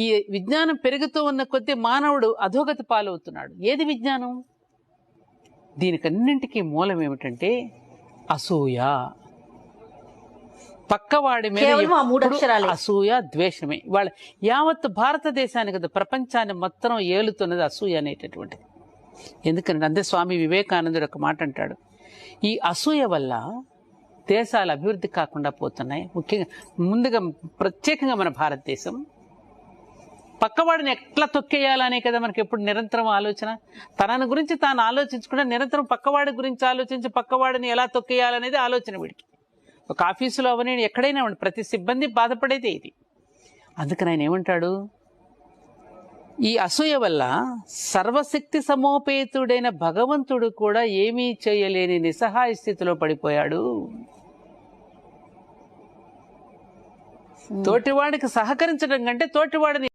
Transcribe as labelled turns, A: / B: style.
A: ఈ విజ్ఞానం పెరుగుతూ ఉన్న కొద్దీ మానవుడు అధోగతి పాలవుతున్నాడు. ఏది విజ్ఞానం? దీనికన్నింటికీ మూలం ఏమిటంటే అసూయ. పక్కవాడి మీద. అసూయ ద్వేషమే. వాళ్ళ యావత్ భారతదేశానికి కదా ప్రపంచాన్ని మొత్తం ఏలుతున్నది అసూయ అనేటటువంటిది. ఎందుకంటే అంతే స్వామి వివేకానందుడు ఒక మాట అంటాడు. ఈ అసూయ వల్ల దేశాలు అభివృద్ధి కాకుండా పోతున్నాయి. ముఖ్యంగా ముందుగా ప్రత్యేకంగా మన భారతదేశం పక్కవాడిని ఎట్లా తొక్కేయాలనే కదా మనకి ఎప్పుడు నిరంతరం ఆలోచన? తనని గురించి తాను ఆలోచించకుండా నిరంతరం పక్కవాడి గురించి ఆలోచించి పక్కవాడిని ఎలా తొక్కేయాలనేది ఆలోచన వీడికి. ఒక ఆఫీసులో అవని ఎక్కడైనా ఉండి ప్రతి సిబ్బంది బాధపడేదే ఇది. అందుకని ఆయన ఏమంటాడు? ఈ అసూయ వల్ల సర్వశక్తి సమోపేతుడైన భగవంతుడు కూడా ఏమీ చేయలేని నిస్సహాయ స్థితిలో పడిపోయాడు. తోటివాడికి సహకరించడం కంటే తోటివాడిని